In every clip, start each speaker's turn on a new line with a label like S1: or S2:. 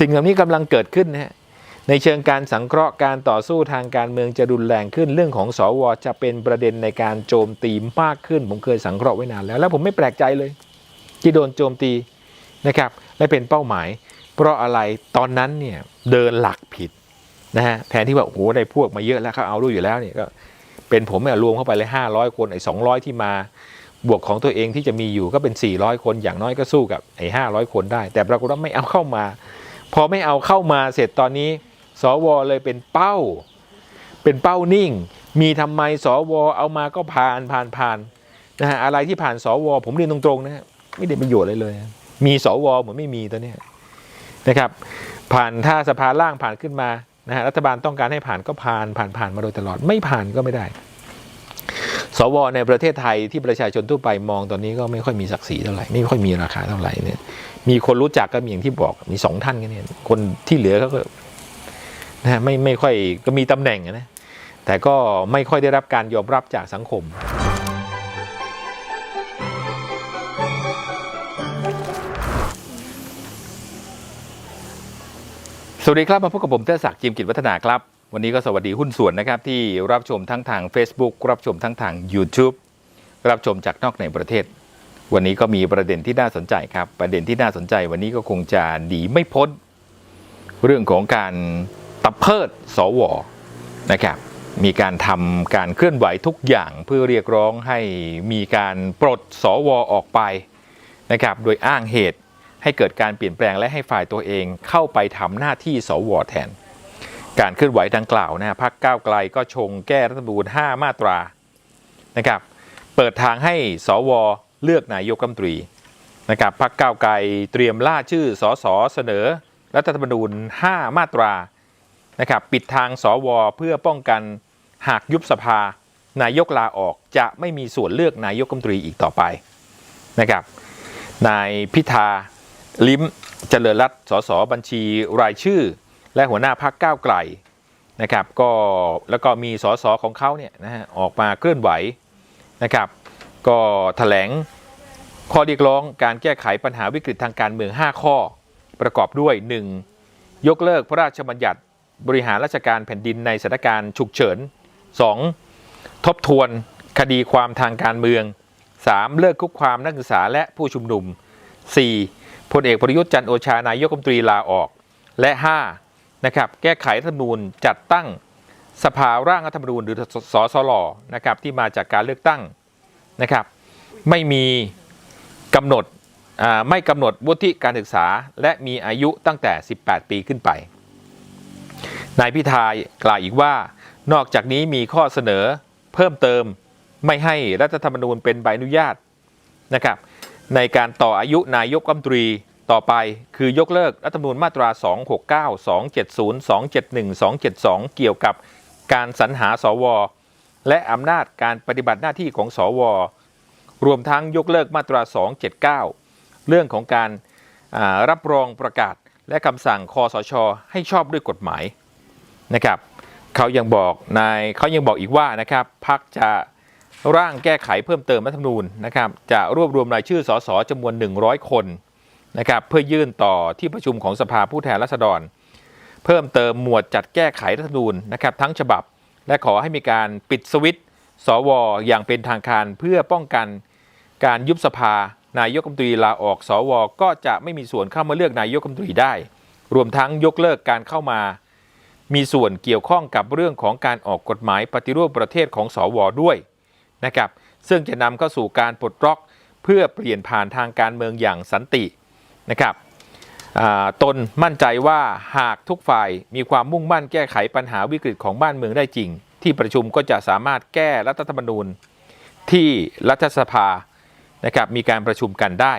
S1: สิ่งเหล่านี้กำลังเกิดขึ้นนะฮะในเชิงการสังเคราะห์การต่อสู้ทางการเมืองจะรุนแรงขึ้น เรื่องของสวจะเป็นประเด็นในการโจมตีมากขึ้น ผมเคยสังเคราะห์ไว้นานแล้ว แล้วผมไม่แปลกใจเลย ที่โดนโจมตีนะครับและเป็นเป้าหมาย เพราะอะไรตอนนั้นเนี่ยเดินหลักผิดนะฮะแทนที่ว่าโอ้โหได้พวกมาเยอะแล้วเขาเอาด้วยอยู่แล้วเนี่ยก็เป็นผมเนี่ยรวมเข้าไปเลย 500 คนไอ้200 ที่มาบวกของตัวเองที่จะมีอยู่ก็เป็น 400 คนอย่างน้อยก็สู้กับไอ้500 คนได้ แต่ปรากฏว่าไม่เอาเข้ามา พอไม่เอาเข้ามาเสร็จตอนนี้ สวเลยเป็นเป้า เป็นเป้านิ่ง มีทำไมสวเอามาก็ผ่านผ่านผ่านนะฮะอะไรที่ผ่านสวผมเรียนตรงๆนะฮะไม่ได้ประโยชน์เลยเลย มีสวเหมือนไม่มีตอนนี้นะครับ ผ่านถ้าสภาล่างผ่านขึ้นมานะฮะรัฐบาลต้องการให้ผ่านก็ผ่านผ่านผ่านมาโดยตลอดไม่ผ่านก็ไม่ได้ สวในประเทศไทยที่ประชาชนทั่วไปมองตอนนี้ก็ไม่ค่อยมีศักดิ์ศรีเท่าไหร่ไม่ค่อยมีราคาเท่าไหร่เนี่ย มีคนรู้จักก็มีอย่างที่บอกมีสองท่านกันเนี่ยคนที่เหลือเขาก็นะไม่ไม่ค่อยก็มีตำแหน่งนะแต่ก็ไม่ค่อยได้รับการยอมรับจากสังคม สวัสดีครับมาพบกับผมเทศศักดิ์จิมกิจวัฒนาครับ วันนี้ก็สวัสดีหุ้นส่วนนะครับ ที่รับชมทั้งทาง Facebook รับชมทั้งทาง YouTube รับชมจากนอกในประเทศ วันนี้ก็มีประเด็นที่น่าสนใจครับ ประเด็นที่น่าสนใจวันนี้ก็คงจะหนีไม่พ้น เรื่องของการตับเพิดสวนะครับมีการทำการเคลื่อนไหวทุกอย่างเพื่อเรียกร้องให้มีการปลดสวออกไปนะครับโดยอ้างเหตุให้เกิดการเปลี่ยนแปลงและให้ฝ่ายตัวเองเข้าไปทำหน้าที่สวแทน การเคลื่อนไหวดังกล่าวนะพรรคก้าวไกลก็ชงแก้รัฐธรรมนูญ5มาตรานะครับเปิดทางให้สว เลือกนายกรัฐมนตรีนะครับพรรคก้าวไกลเตรียมล่าชื่อสสเสนอ รัฐธรรมนูญ 5 มาตรานะครับปิดทางสวเพื่อป้องกันหากยุบสภา นายกลาออกจะไม่มีส่วนเลือกนายกรัฐมนตรีอีกต่อไปนะครับนายพิธาลิ้มเจริญรัตน์สสบัญชีรายชื่อ และหัวหน้าพักก้าวไกลนะครับก็แล้วก็มีสสของเขาเนี่ยนะฮะออกมาเคลื่อนไหวนะครับ ก็แถลงข้อเรียกร้องการแก้ไขปัญหาวิกฤตทางการเมือง 5 ข้อ ประกอบด้วย 1. ยกเลิกพระราชบัญญัติบริหารราชการแผ่นดินในสถานการณ์ฉุกเฉิน 2. ทบทวนคดีความทางการเมือง 3. เลิกคุกความนักศึกษาและผู้ชุมนุม 4. พลเอกประยุทธ์จันทร์โอชานายกรัฐมนตรีลาออก และ 5 นะครับแก้ไขรัฐธรรมนูญจัดตั้งสภาร่างรัฐธรรมนูญหรือสสลนะครับที่มาจากการเลือกตั้ง นะครับ ไม่มีกำหนดไม่กำหนดวุฒิการศึกษา และมีอายุตั้งแต่ 18 ปีขึ้นไป นายพิธากล่าวอีกว่า นอกจากนี้มีข้อเสนอเพิ่มเติมไม่ให้รัฐธรรมนูญเป็นใบอนุญาตนะครับ ในการต่ออายุนายกรัฐมนตรีต่อไปคือยกเลิกรัฐธรรมนูญมาตรา 269 270 271 272 เกี่ยวกับการสรรหาสว และอำนาจการปฏิบัติหน้าที่ของสว รวมทั้งยกเลิกมาตรา 279 เรื่องของการารับรองประกาศและคำสั่งคอสช ให้ชอบด้วยกฎหมายนะครับเขายังบอกนายเขายังบอกอีกว่านะครับพักจะร่างแก้ไขเพิ่มเติมรัฐธรรมนูญนะครับจะรวบรวมรายชื่อสสจำนวน 100 คนนะครับเพื่อยื่นต่อที่ประชุมของสภาผู้แทนราษฎร เพิ่มเติมหมวดจัดแก้ไขรัฐธรรมนูญนะครับทั้งฉบับ และขอให้มีการปิดสวิตช์สวอย่างเป็นทางการเพื่อป้องกันการยุบสภา นายกรัฐมนตรีลาออก สว ก็จะไม่มีส่วนเข้ามาเลือกนายกรัฐมนตรีได้ รวมทั้งยกเลิกการเข้ามา มีส่วนเกี่ยวข้องกับเรื่องของการออกกฎหมายปฏิรูปประเทศของสวด้วยนะครับ ซึ่งจะนำเข้าสู่การปลดล็อก เพื่อเปลี่ยนผ่านทางการเมืองอย่างสันตินะครับ ตนมั่นใจว่าหากทุกฝ่ายมีความมุ่งมั่นแก้ไขปัญหาวิกฤตของบ้านเมืองได้จริง ที่ประชุมก็จะสามารถแก้รัฐธรรมนูญที่รัฐสภานะครับมีการประชุมกันได้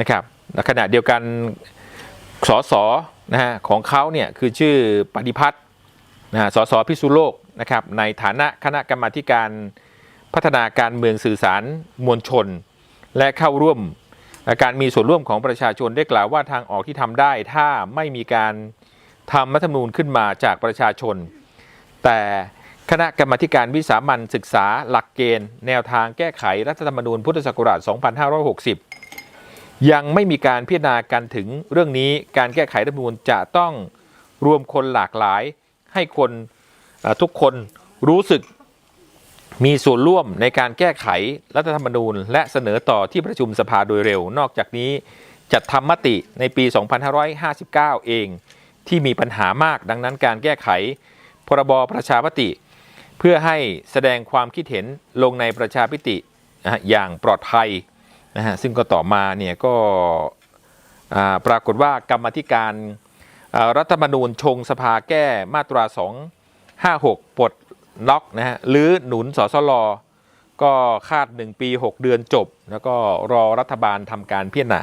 S1: นะครับขณะเดียวกันสสนะฮะของเขาเนี่ยคือชื่อปฏิพัฒน์นะฮะสสพิสุโลกนะครับในฐานะคณะกรรมาการพัฒนาการเมืองสื่อสารมวลชน และเข้าร่วม การมีส่วนร่วมของประชาชนได้กล่าวว่าทางออกที่ทำได้ ถ้าไม่มีการทำรัฐธรรมนูญขึ้นมาจากประชาชน แต่คณะกรรมการวิสามันศึกษาหลักเกณฑ์ แนวทางแก้ไขรัฐธรรมนูญพุทธศักราช 2560 ยังไม่มีการพิจารณากันถึงเรื่องนี้การแก้ไขรัฐธรรมนูญจะต้องรวมคนหลากหลาย ให้คนทุกคนรู้สึก มีส่วนร่วมในการแก้ไขรัฐธรรมนูญ และเสนอต่อที่ประชุมสภาโดยเร็ว นอกจากนี้จัดทำมติในปี 2559 เอง ที่มีปัญหามากดังนั้นการแก้ไข พรบประชามติ เพื่อให้แสดงความคิดเห็นลงในประชาพิติอย่างปลอดภัยนะฮะซึ่งก็ต่อมาเนี่ยก็ปรากฏว่ากรรมธิการรัฐธรรมนูญชงสภาแก้มาตรา 256ปลด ล็อกนะฮะหรือหนุนสสลก็คาด 1 ปี 6 เดือนจบ แล้วก็รอรัฐบาลทำการพิจารณา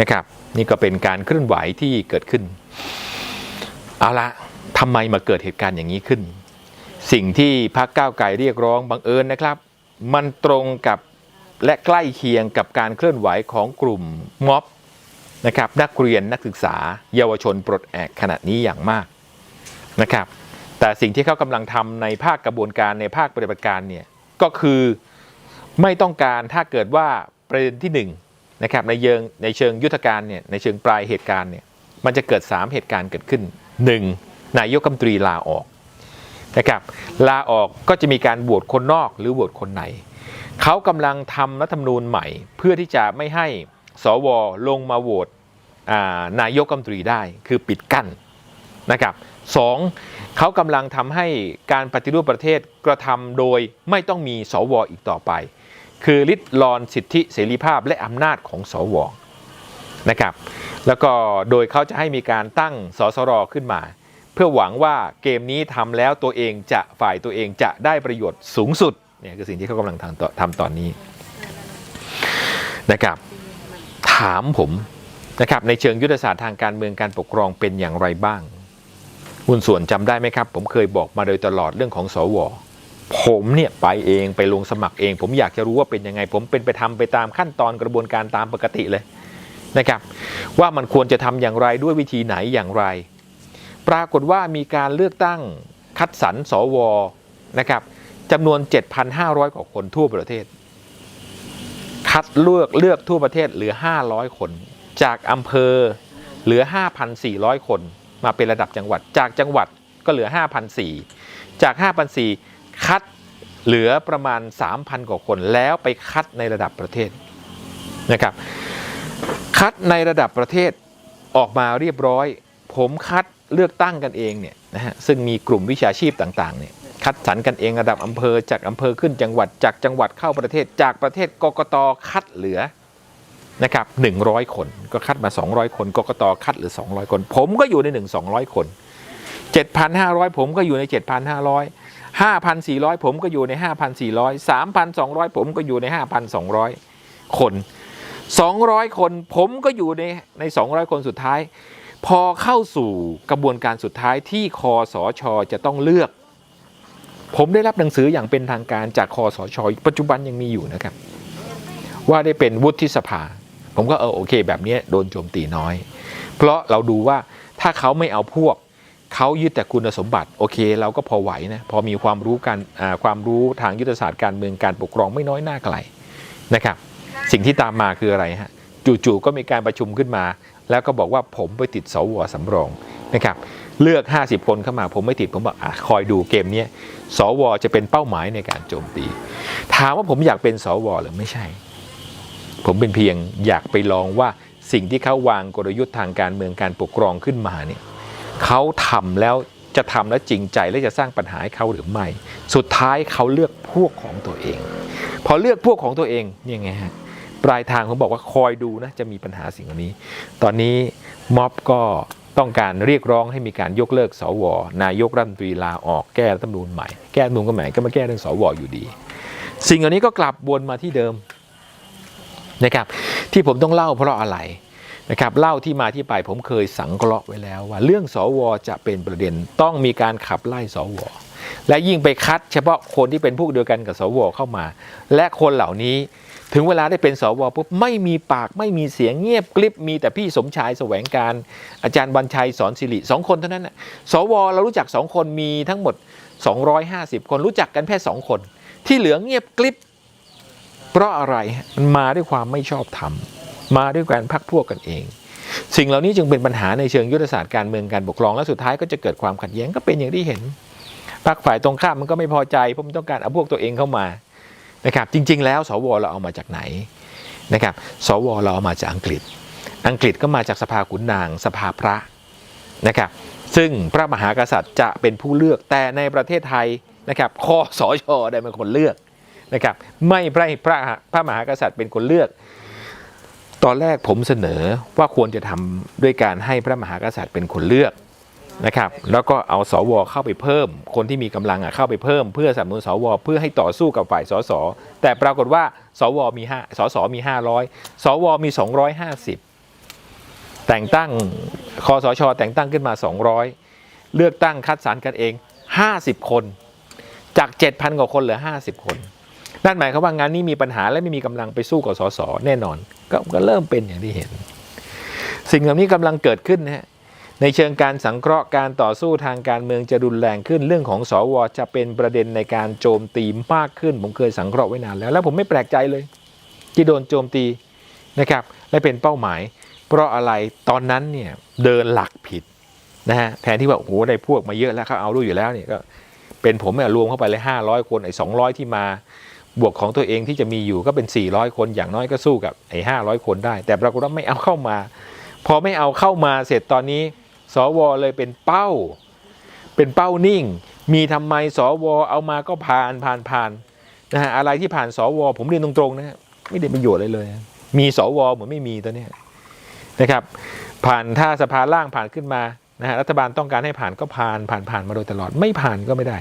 S1: นะครับ นี่ก็เป็นการเคลื่อนไหวที่เกิดขึ้น เอาละทำไมมาเกิดเหตุการณ์อย่างนี้ขึ้น สิ่งที่พรรคก้าวไกลเรียกร้องบังเอิญนะครับ มันตรงกับและใกล้เคียงกับการเคลื่อนไหวของกลุ่มม็อบนะครับนักเรียนนักศึกษา เยาวชนปลดแอกขณะนี้อย่างมากนะครับ แต่สิ่งที่เขากำลังทำในภาคกระบวนการในภาคปฏิบัติการเนี่ยก็คือไม่ต้องการถ้าเกิดว่าประเด็นที่หนึ่งนะครับในเชิงในเชิงยุทธการเนี่ยในเชิงปลายเหตุการณ์เนี่ยมันจะเกิด 3 เหตุการณ์เกิดขึ้น 1. นายกรัฐมนตรีลาออกนะครับลาออกก็จะมีการโหวตคนนอกหรือโหวตคนในเขากำลังทำรัฐธรรมนูญใหม่ เพื่อที่จะไม่ให้สวลงมาโหวตนายกรัฐมนตรีได้คือปิดกั้นนะครับสอง เขากำลังทำให้การปฏิรูปประเทศกระทำโดยไม่ต้องมีสวอีกต่อไป คือลิดรอนสิทธิเสรีภาพและอำนาจของสวนะครับ แล้วก็โดยเขาจะให้มีการตั้งสสรขึ้นมา เพื่อหวังว่าเกมนี้ทำแล้วตัวเองจะฝ่ายตัวเองจะได้ประโยชน์สูงสุดเนี่ยคือสิ่งที่เขากำลังทำตทำตอนนี้นะครับ ถามผมนะครับในเชิงยุทธศาสตร์ทางการเมืองการปกครองเป็นอย่างไรบ้าง คุณส่วนจำได้ไหมครับ ผมเคยบอกมาโดยตลอดเรื่องของสวผมเนี่ยไปเองไปลงสมัครเอง ผมอยากจะรู้ว่าเป็นยังไง ผมเป็นไปทำไปตามขั้นตอนกระบวนการตามปกติเลยนะครับ ว่ามันควรจะทำอย่างไรด้วยวิธีไหนอย่างไร ปรากฏว่ามีการเลือกตั้งคัดสรรสวนะครับจำนวน 7,500 กว่าคนทั่วประเทศ คัดเลือกเลือกทั่วประเทศเหลือ 500 คน จากอำเภอเหลือ 5,400 คน มาเป็นระดับจังหวัด จากจังหวัดก็เหลือ5,400จาก5,400คัดเหลือประมาณ 3,000 กว่าคนแล้วไปคัดในระดับประเทศนะครับ คัดในระดับประเทศออกมาเรียบร้อย ผมคัดเลือกตั้งกันเองเนี่ยนะฮะซึ่งมีกลุ่มวิชาชีพต่างๆเนี่ยคัดสรรกันเองระดับอำเภอจากอำเภอขึ้นจังหวัดจากจังหวัดเข้าประเทศจากประเทศกกตคัดเหลือ นะครับ100คนก็คัดมา 200 คนกกตคัดหลือ 200 คน ผมก็อยู่ใน1 200คน 7,500 ผมก็อยู่ใน 7,500 5,400 ผมก็อยู่ใน 5,400 3,200 ผมก็อยู่ใน 5,200 คน 200 คนผมก็อยู่ในใน 200 คนสุดท้าย พอเข้าสู่กระบวนการสุดท้ายที่คอสชจะต้องเลือก ผมได้รับหนังสืออย่างเป็นทางการจากคอสช ปัจจุบันยังมีอยู่นะครับ ว่าได้เป็นวุฒิสภา ผมก็เออโอเค แบบนี้โดนโจมตีน้อย เพราะเราดูว่าถ้าเขาไม่เอาพวกเขายึดแต่คุณสมบัติโอเค เราก็พอไหวนะพอมีความรู้การความรู้ทางยุทธศาสตร์การเมืองการปกครองไม่น้อยหน้าไกลนะครับ สิ่งที่ตามมาคืออะไรฮะจู่ๆก็มีการประชุมขึ้นมา แล้วก็บอกว่าผมไปติดสวสำรองนะครับเลือก 50 คนเข้ามาผมไม่ติดผมบอกอคอยดูเกมนี้สวจะเป็นเป้าหมายในการโจมตี ถามว่าผมอยากเป็นสวหรือไม่ใช่ ผมเป็นเพียงอยากไปลองว่าสิ่งที่เขาวางกลยุทธ์ทางการเมืองการปกครองขึ้นมาเนี่ยเขาทำแล้วจะทำแล้วจริงใจและจะสร้างปัญหาให้เขาหรือไม่ สุดท้ายเขาเลือกพวกของตัวเอง พอเลือกพวกของตัวเองเนี่ยไงฮะปลายทางผมบอกว่าคอยดูนะจะมีปัญหาสิ่งนี้ ตอนนี้ม็อบก็ต้องการเรียกร้องให้มีการยกเลิกสว นายกรัฐมนตรีลาออกแก้รัฐธรรมนูญใหม่ แก้รัฐธรรมนูญก็ใหม่ก็มาแก้เรื่องสวอยู่ดี สิ่งเหล่านี้ก็กลับวนมาที่เดิม นะครับ ที่ผมต้องเล่าเพราะอะไรนะครับเล่าที่มาที่ไปผมเคยสังเคราะห์ไว้แล้วว่า เรื่องสวจะเป็นประเด็นต้องมีการขับไล่สว และยิ่งไปคัดเฉพาะคนที่เป็นพวกเดียวกันกับสวเข้ามา และคนเหล่านี้ถึงเวลาได้เป็นสวปุ๊บไม่มีปากไม่มีเสียงเงียบกริบมีแต่พี่สมชายแสวงการ อาจารย์บรรชัยสอนสิริสองคนเท่านั้นนะสวเรารู้จักสองคนมีทั้งหมด 250 คนรู้จักกันแค่สองคน ที่เหลือเงียบกริบ เพราะอะไรมันมาด้วยความไม่ชอบธรรมมาด้วยการพักพวกกันเอง สิ่งเหล่านี้จึงเป็นปัญหาในเชิงยุทธศาสตร์การเมืองการปกครองและสุดท้ายก็จะเกิดความขัดแย้งก็เป็นอย่างที่เห็นพรรคฝ่ายตรงข้ามมันก็ไม่พอใจเพราะมันต้องการเอาพวกตัวเองเข้ามานะครับจริง ๆ แล้วสวเราเอามาจากไหนนะครับสวเราเอามาจากอังกฤษ อังกฤษก็มาจากสภาขุนนาง สภาพระนะครับซึ่งพระมหากษัตริย์จะเป็นผู้เลือกแต่ในประเทศไทยนะครับคอสชได้เป็นคนเลือก นะครับไม่พระพระพระมหากษัตริย์เป็นคนเลือก ตอนแรกผมเสนอว่าควรจะทำด้วยการให้พระมหากษัตริย์เป็นคนเลือกนะครับแล้วก็เอาสวเข้าไปเพิ่ม คนที่มีกำลังอะเข้าไปเพิ่ม เพื่อสนับสนุนสวเพื่อให้ต่อสู้กับฝ่ายสสแต่ปรากฏว่า สวมีห้าสสมี 500 สวมี 250 แต่งตั้งคอสช แต่งตั้งขึ้นมา 200 เลือกตั้งคัดสรรกันเอง 50 คน จาก 7,000 กว่าคนเหลือ 50 คน นั่นหมายความว่างานนี้มีปัญหาและไม่มีกำลังไปสู้กับสสแน่นอนกก็เริ่มเป็นอย่างที่เห็น สิ่งเหล่านี้กำลังเกิดขึ้นนะฮะในเชิงการสังเคราะห์การต่อสู้ทางการเมืองจะรุนแรงขึ้น เรื่องของสวจะเป็นประเด็นในการโจมตีมากขึ้น ผมเคยสังเคราะห์ไว้นานแล้ว แล้วผมไม่แปลกใจเลย ที่โดนโจมตีนะครับ และเป็นเป้าหมาย เพราะอะไรตอนนั้นเนี่ยเดินหลักผิดนะฮะแทนที่ว่าโอ้โหได้พวกมาเยอะแล้วเขาเอาด้วยอยู่แล้วเนี่ยก็เป็นผมเนี่ยรวมเข้าไปเลยห้าร้อยคนไอ้สองร้อยที่มา บวกของตัวเองที่จะมีอยู่ก็เป็น 400 คนอย่างน้อยก็สู้กับไอ้500คนได้ แต่ปรากฏว่าไม่เอาเข้ามา พอไม่เอาเข้ามาเสร็จตอนนี้สวเลยเป็นเป้า เป็นเป้านิ่ง มีทำไมสวเอามาก็ผ่านผ่านผ่านนะฮะอะไรที่ผ่านสวผมเรียนตรงๆนะฮะไม่ได้ประโยชน์เลยเลย มีสวเหมือนไม่มีตอนนี้นะครับ ผ่านถ้าสภาล่างผ่านขึ้นมานะฮะรัฐบาลต้องการให้ผ่านก็ผ่านผ่านผ่านมาโดยตลอดไม่ผ่านก็ไม่ได้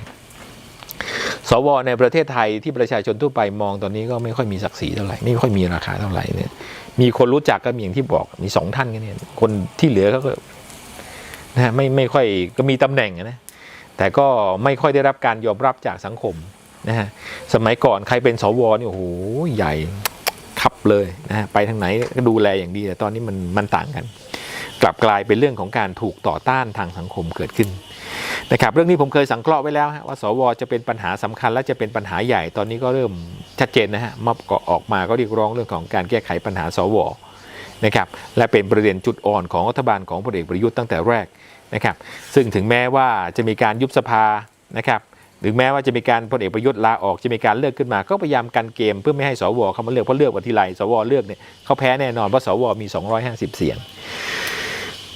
S1: สวในประเทศไทยที่ประชาชนทั่วไปมองตอนนี้ก็ไม่ค่อยมีศักดิ์ศรีเท่าไหร่ไม่ค่อยมีราคาเท่าไหร่เนี่ย มีคนรู้จักก็มีอย่างที่บอกมีสองท่านกันเนี่ยคนที่เหลือเขาก็นะไม่ไม่ค่อยก็มีตำแหน่งนะแต่ก็ไม่ค่อยได้รับการยอมรับจากสังคมนะฮะสมัยก่อนใครเป็นสวเนี่ยโอ้โหใหญ่ขับเลยนะฮะไปทางไหนก็ดูแลอย่างดีแต่ตอนนี้มันมันต่างกัน กลับกลายเป็นเรื่องของการถูกต่อต้านทางสังคมเกิดขึ้น นะครับเรื่องนี้ผมเคยสังเคราะห์ไว้แล้วฮะว่าสวจะเป็นปัญหาสำคัญและจะเป็นปัญหาใหญ่ตอนนี้ก็เริ่มชัดเจนนะฮะมอบก็ออกมาก็เรียกร้องเรื่องของการแก้ไขปัญหาสวนะครับและเป็นประเด็นจุดอ่อนของรัฐบาลของพลเอกประยุทธ์ตั้งแต่แรกนะครับซึ่งถึงแม้ว่าจะมีการยุบสภานะครับหรือแม้ว่าจะมีการพลเอกประยุทธ์ลาออกจะมีการเลือกขึ้นมา ก็พยายามกันเกมเพื่อไม่ให้สวเขามาเลือกเพราะเลือกวันทีไรสวเลือกเนี่ยเขาแพ้แน่นอนเพราะสวมี 250 เสียง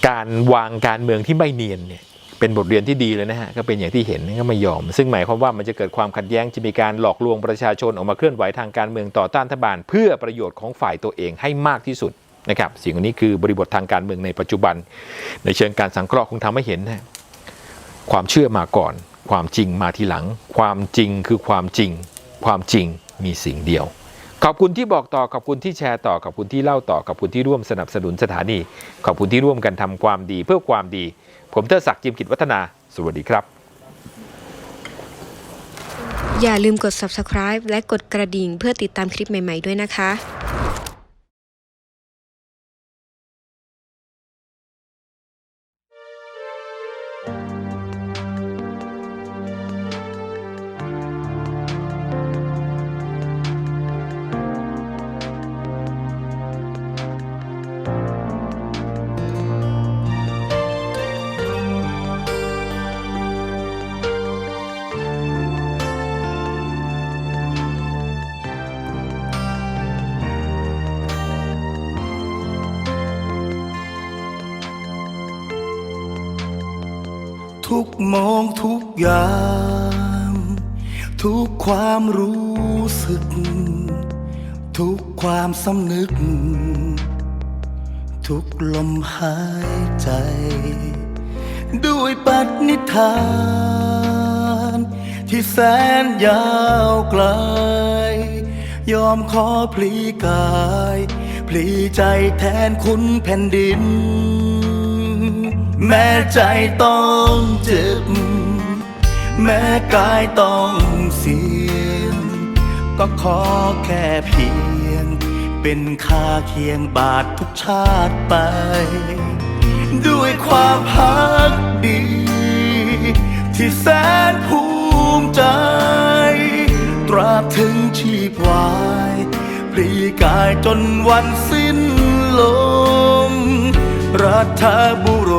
S1: การวางการเมืองที่ไม่เนียนเนี่ย เป็นบทเรียนที่ดีเลยนะฮะก็เป็นอย่างที่เห็นก็ไม่ยอม ซึ่งหมายความว่ามันจะเกิดความขัดแย้งจะมีการหลอกลวงประชาชนออกมาเคลื่อนไหวทางการเมืองต่อต้านรัฐบาล เพื่อประโยชน์ของฝ่ายตัวเองให้มากที่สุดนะครับสิ่งนี้คือบริบททางการเมืองในปัจจุบัน ในเชิงการสังเคราะห์คงทำให้เห็นนะความเชื่อมาก่อน ความจริงมาทีหลัง ความจริงคือความจริง ความจริงมีสิ่งเดียว ขอบคุณที่บอกต่อขอบคุณที่แชร์ต่อขอบคุณที่เล่าต่อขอบคุณที่ร่วมสนับสนุนสถานี ขอบคุณที่ร่วมกันทำความดีเพื่อความดี ผมเทอศักดิ์จิมกิจวัฒนา สวัสดีครับ
S2: อย่าลืมกด subscribe และกดกระดิ่งเพื่อติดตามคลิปใหม่ ๆ ด้วยนะคะ
S3: มองทุกอย่างทุกความรู้สึก ทุกความสำนึก ทุกลมหายใจ ด้วยปณิธาน ที่แสนยาวไกล ยอมขอพลีกาย พลีใจแทนคุณแผ่นดิน แม้ใจต้องเจ็บ แม้กายต้องเสียง ก็ขอแค่เพียง เป็นค่าเคียงบาททุกชาติไป ด้วยความพักดี ที่แสนภูมิใจ ตราบถึงชีพวายพรีกายจนวันสิ้นลมรัฐบุรุ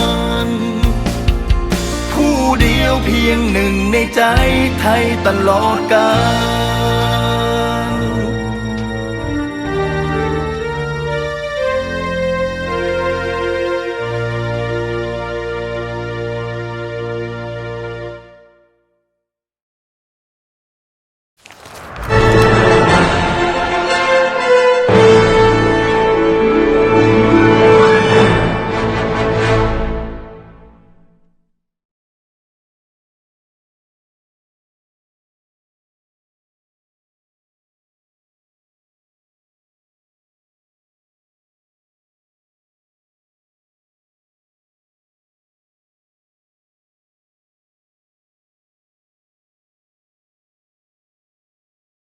S3: ล ยวเพียงหนึ่งในใจไทยตลอดกาล